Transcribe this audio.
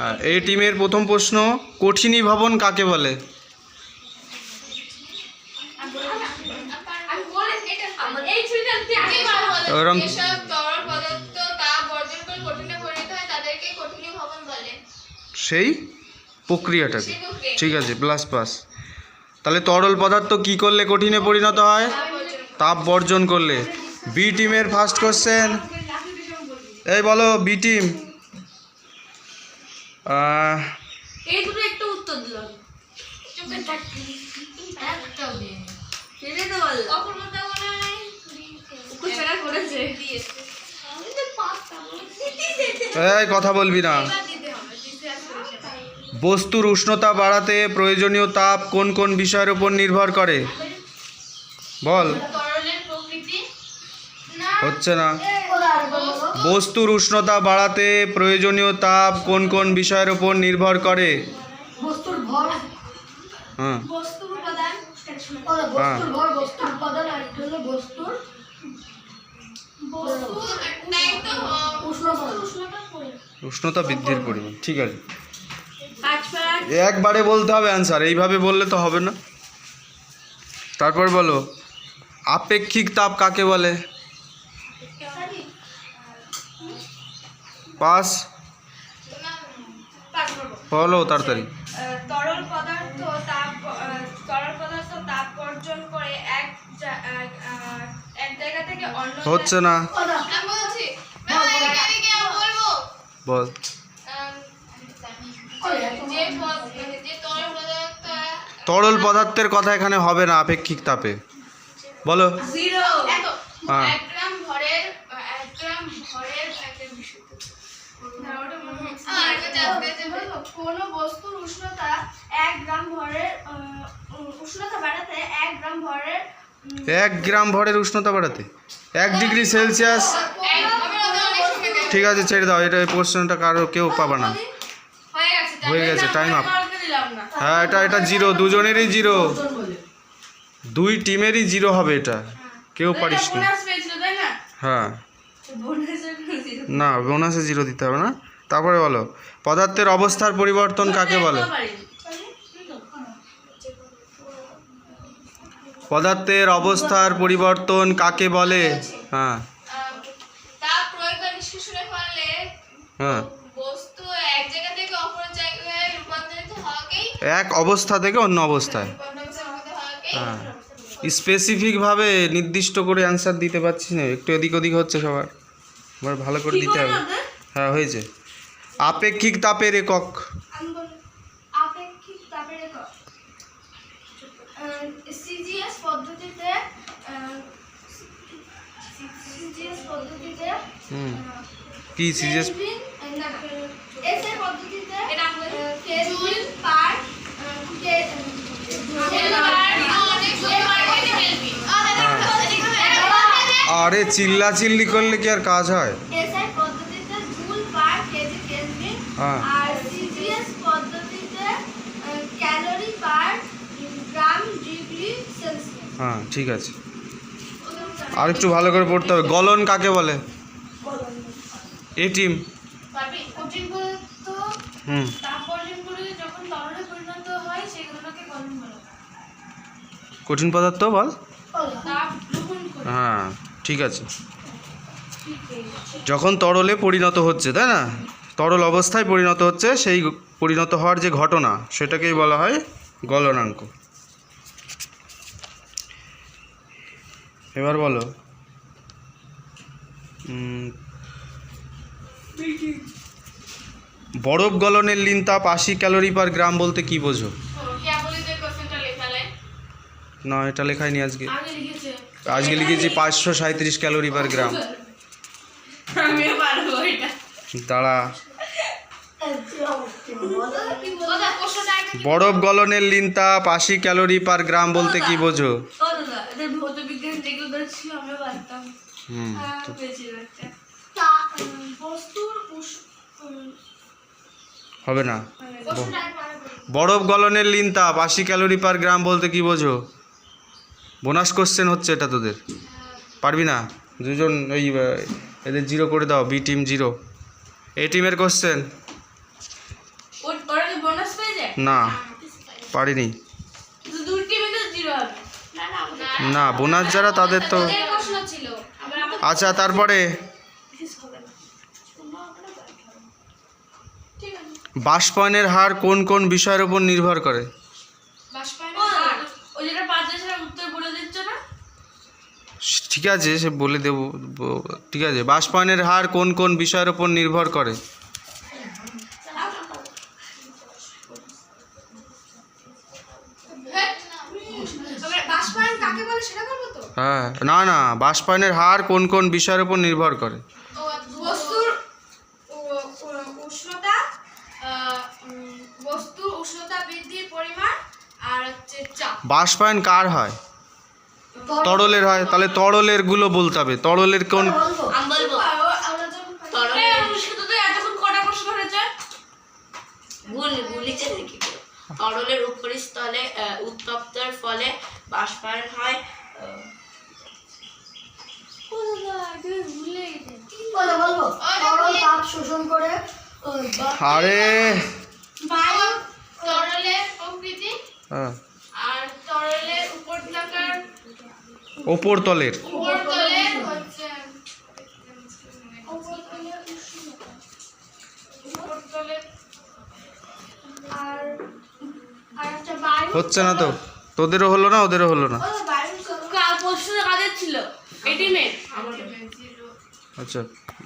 হ্যাঁ, এই টিমের প্রথম প্রশ্ন কঠিনী ভবন কাকে বলে? ওরম যেসব তরল পদার্থ তাপ বর্জন করে কঠিনে পরিণত হয় তাদেরকে কঠিনী ভবন বলে। সেই প্রক্রিয়াটাকে ঠিক আছে প্লাস পাস তাহলে তরল পদার্থ কি করলে কঠিনে পরিণত হয়? তাপ বর্জন তাপ বর্জন করলে। বি টিমের ফার্স্ট কোশ্চেন এই বলো বি টিম এই দুটো একটু উত্তর দিলাম চুপে থাকি। একটাও দিইনি। সেটাই তো বললাম অপূর্ণতা মনে হয় কুচেরা করেছে দিয়েছে। আমি তো পারতাম। এই কথা বলবি না। বস্তুর উষ্ণতা বাড়াতে প্রয়োজনীয় তাপ কোন কোন বিষয়ের উপর নির্ভর করে বল তরলের প্রকৃতি না হচ্ছে না বস্তুর উষ্ণতা বাড়াতে প্রয়োজনীয় তাপ কোন কোন বিষয়ের উপর নির্ভর করে? বস্তুর হ্যাঁ। তো উষ্ণতা। উষ্ণতা পড়ে উষ্ণতা বৃদ্ধির পরিমাণ ঠিক আছে। একবারে বলতে হবে অ্যান্সার এইভাবে বললে তো হবে না। তারপর বলো আপেক্ষিক তাপ কাকে বলে? পাস? বলো তাড়াতাড়ি। তরল পদার্থ তাপ তরল পদার্থ তাপ বর্জন করে এক এক, জায়গা থেকে অন্য হচ্ছে না। আমি বলছি ম্যাম কি আমি বলব। বল। আম, যে পদ- মানে যে তরল পদার্থ তরল পদার্থের কথা এখানে হবে না আপেক্ষিক তাপে। বলো। জিরো। হ্যাঁ। এক গ্রাম ভরের এক গ্রাম ভরের কোনো বস্তুর উষ্ণতা এক গ্রাম ভরের উষ্ণতা বাড়াতে এক গ্রাম ভরের এক গ্রাম ভরের উষ্ণতা বাড়াতে? এক ডিগ্রি সেলসিয়াস। ঠিক আছে ছেড়ে দাও এটা এই প্রশ্নটা কারও কেউ পাবে না। হয়ে গেছে টাইম। হয়ে আপ হ্যাঁ এটা এটা জিরো দুজনেরই জিরো দুই টিমেরই জিরো হবে এটা। কেউ পারিস না। হ্যাঁ। জিরো না বোনাসে জিরো দিতে হবে না। তারপরে বলো পদার্থের অবস্থার পরিবর্তন কাকে বলে? পদার্থের অবস্থার পরিবর্তন কাকে বলে? হ্যাঁ। হ্যাঁ। এক অবস্থা থেকে অন্য অবস্থায়। হ্যাঁ। স্পেসিফিকভাবে নির্দিষ্ট করে অ্যান্সার দিতে পারছি না। একটু এদিক ওদিক হচ্ছে সবার। এবার ভালো করে দিতে হবে হ্যাঁ হয়েছে আপেক্ষিক তাপের একক কি আপেক্ষিক তাপের একক সিজিএস পদ্ধতিতে সিজিএস পদ্ধতিতে হুম কি সিরিয়াস কেলভিন এসআই পদ্ধতিতে এটা আমি বলি। কেলভিন পার আরে চিল্লা চিল্লি করলে কি আর কাজ হয়? হ্যাঁ। হ্যাঁ ঠিক আছে। আর একটু ভালো করে পড়তে হবে। গলন কাকে বলে? এ টিম। কঠিন পদার্থ হুম। কঠিন পদার্থ বল? হ্যাঁ। ঠিক আছে। যখন তরলে পরিণত হচ্ছে তাই না? তরল অবস্থায় পরিণত হচ্ছে সেই পরিণত হওয়ার যে ঘটনা সেটাকেই বলা হয় গলনাঙ্ক। এবার বলো। বরফ গলনের লিন তাপ আশি ক্যালোরি পার গ্রাম বলতে কি বোঝো? না এটা লেখায়নি আজকে। আজকে লিখেছি পাঁচশো সাঁত্রিশ ক্যালোরি পার গ্রাম। দাঁড়া। বরফ গলনের লিন তাপ আশি ক্যালোরি পার গ্রাম বলতে কি বোঝো? হুম হবে না। বরফ গলনের লিন তাপ আশি ক্যালোরি পার গ্রাম বলতে কি বোঝো? বোনাস কোশ্চেন হচ্ছে এটা তোদের। পারবি না? দুজন ওই এদের জিরো করে দাও বি টিম জিরো এ টিমের কোশ্চেন না পারিনি। কিন্তু দুই টিমে তো জিরো হবে। না বোনাস যারা তাদের তো আচ্ছা তারপরে? বাস বাষ্পায়নের হার কোন কোন বিষয়ের উপর নির্ভর করে বাষ্পায়নের ও, হার ওই যেটা পাঁচ দেশের উত্তর বলে দিচ্ছ না ঠিক আছে সে বলে দেব ঠিক আছে। বাষ্পায়নের হার কোন কোন বিষয়ের উপর নির্ভর করে? হ্যাঁ না না বাষ্পায়নের হার কোন কোন বিষয়ের উপর নির্ভর করে? বাষ্পায়ন কার হয়? তরলের হয় তাহলে তরলেরগুলো বলতে হবে। তরলের কোন কেউ? তরলের উত্তপ্তর ফলে বাষ্পায়ন হয় আহ, বলো বলব তরল তাপ শোষণ করে ও, বা- আরে! তরলের প্রকৃতি হ্যাঁ, আর তরলের উপর থাকার ওপর তলের। হচ্ছে উপর তলের আর আর হচ্ছে বায়ু হচ্ছে না। তো তোদেরও হলো না ওদেরও হলো না আচ্ছা।